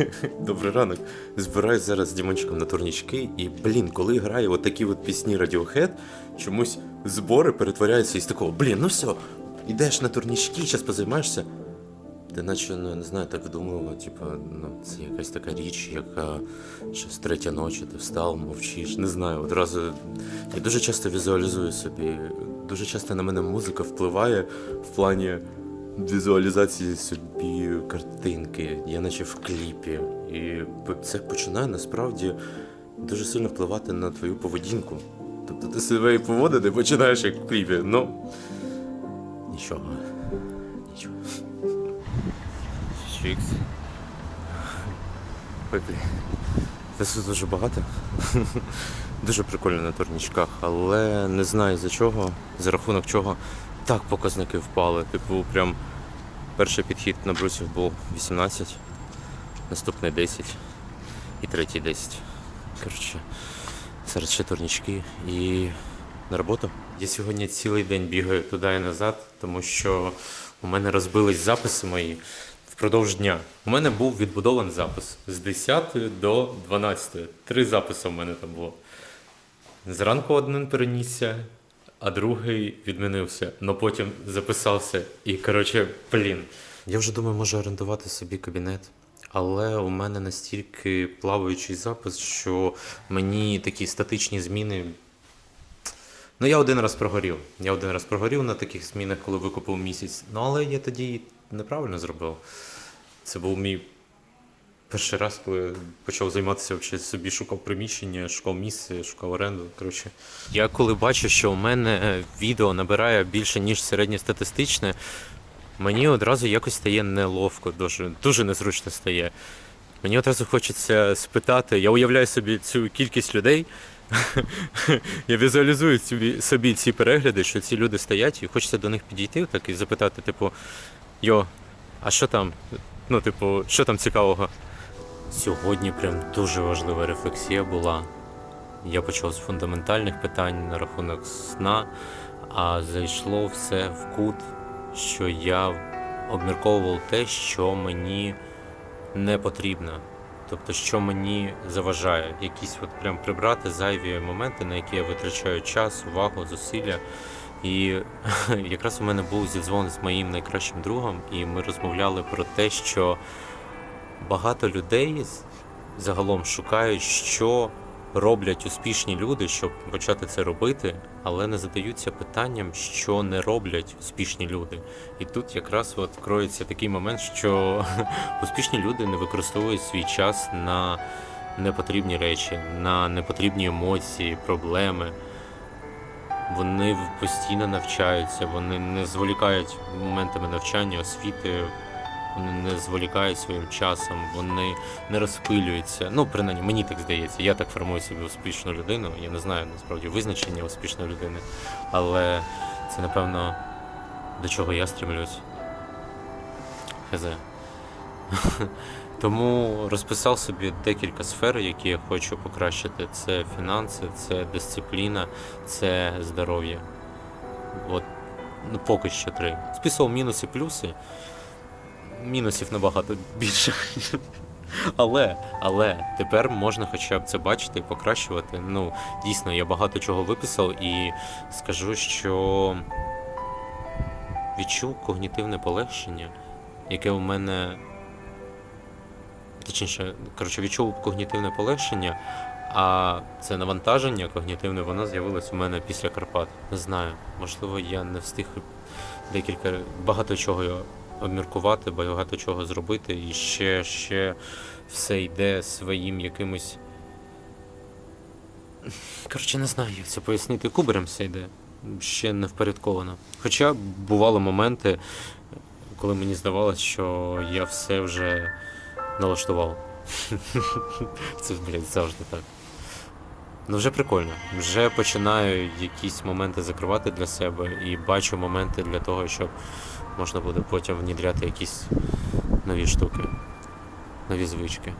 Добрий ранок. Збираюсь зараз з Дімончиком на турнічки, і блін, коли граю от такі от пісні Radiohead, чомусь збори перетворяються із такого, блін, ну все, ідеш на турнічки, зараз позаймаєшся. Ти наче, ну я не знаю, так вдумливо, типу, ну, це якась така річ, яка щось третя ночі, ти встав, мовчиш, не знаю, одразу. Я дуже часто візуалізую собі, дуже часто на мене музика впливає в плані візуалізації собі картинки, я наче в кліпі. І це починає насправді дуже сильно впливати на твою поведінку. Тобто ти себе і поводити починаєш як в кліпі. Ну. Нічого. Нічого. Чікс. Блін. Це дуже багато. Дуже прикольно на турнічках, але не знаю за чого, за рахунок чого так показники впали. Типу, прям перший підхід на брусів був 18, наступний 10 і третій 10. Коротше, зараз ще турнічки і на роботу. Я сьогодні цілий день бігаю туди і назад, тому що у мене розбились записи мої впродовж дня. У мене був відбудований запис з 10 до 12. Три записи у мене там було. Зранку один перенісся, а другий відмінився, але потім записався. І коротше, блін. Я вже думаю, можу орендувати собі кабінет. Але у мене настільки плаваючий запис, що мені такі статичні зміни. Ну, я один раз прогорів. Я один раз прогорів на таких змінах, коли викупив місяць. Ну, але я тоді неправильно зробив. Це був мій перший раз, коли почав займатися взагалі собі, шукав приміщення, шукав місце, шукав оренду. Коротше. Я коли бачу, що у мене е, відео набирає більше, ніж середньостатистичне, мені одразу якось стає неловко, дуже, дуже незручно стає. Мені одразу хочеться спитати, я уявляю собі цю кількість людей. Я візуалізую собі, собі ці перегляди, що ці люди стоять, і хочеться до них підійти так і запитати, типу, йо, а що там? Ну, типу, що там цікавого? Сьогодні прям дуже важлива рефлексія була. Я почав з фундаментальних питань на рахунок сна, а зайшло все в кут, що я обмірковував те, що мені не потрібно. Тобто, що мені заважає, якісь от прям прибрати зайві моменти, на які я витрачаю час, увагу, зусилля. І якраз у мене був зідзвон з моїм найкращим другом, і ми розмовляли про те, що багато людей загалом шукають, що роблять успішні люди, щоб почати це робити, але не задаються питанням, що не роблять успішні люди. І тут якраз от кроється такий момент, що успішні люди не використовують свій час на непотрібні речі, на непотрібні емоції, проблеми. Вони постійно навчаються, вони не зволікають моментами навчання, освіти, вони не зволікають своїм часом, вони не розпилюються. Ну, принаймні, мені так здається. Я так формую собі успішну людину. Я не знаю насправді визначення успішної людини, але це напевно до чого я стремлюсь. Хз. Тому розписав собі декілька сфер, які я хочу покращити. Це фінанси, це дисципліна, це здоров'я. От, ну, поки що три. Списував мінуси, плюси. Мінусів набагато більше. Але, але тепер можна хоча б це бачити і покращувати. Ну, дійсно, я багато чого виписав і скажу, що відчув когнітивне полегшення, яке у мене точніше, коротше, відчув когнітивне полегшення, а це навантаження когнітивне, воно з'явилось у мене після Карпат. Не знаю, можливо, я не встиг декілька багато чого обміркувати, багато чого зробити, і ще, ще все йде своїм якимось. Коротше, не знаю, як це пояснити. Кубарем все йде. Ще не впорядковано. Хоча бували моменти, коли мені здавалось, що я все вже налаштував. Це, блядь, завжди так. Ну, вже прикольно. Вже починаю якісь моменти закривати для себе і бачу моменти для того, щоб можна буде потім внідряти якісь нові штуки, нові звички.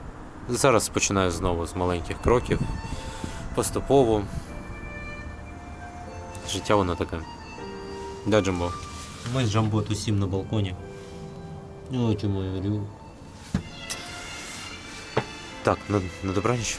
Зараз починаю знову з маленьких кроків, поступово. Життя воно таке. Да, Джамбо? Ми з Джамбо тусім на балконі. Ой, ти моя любов. Так, на, на добраніч.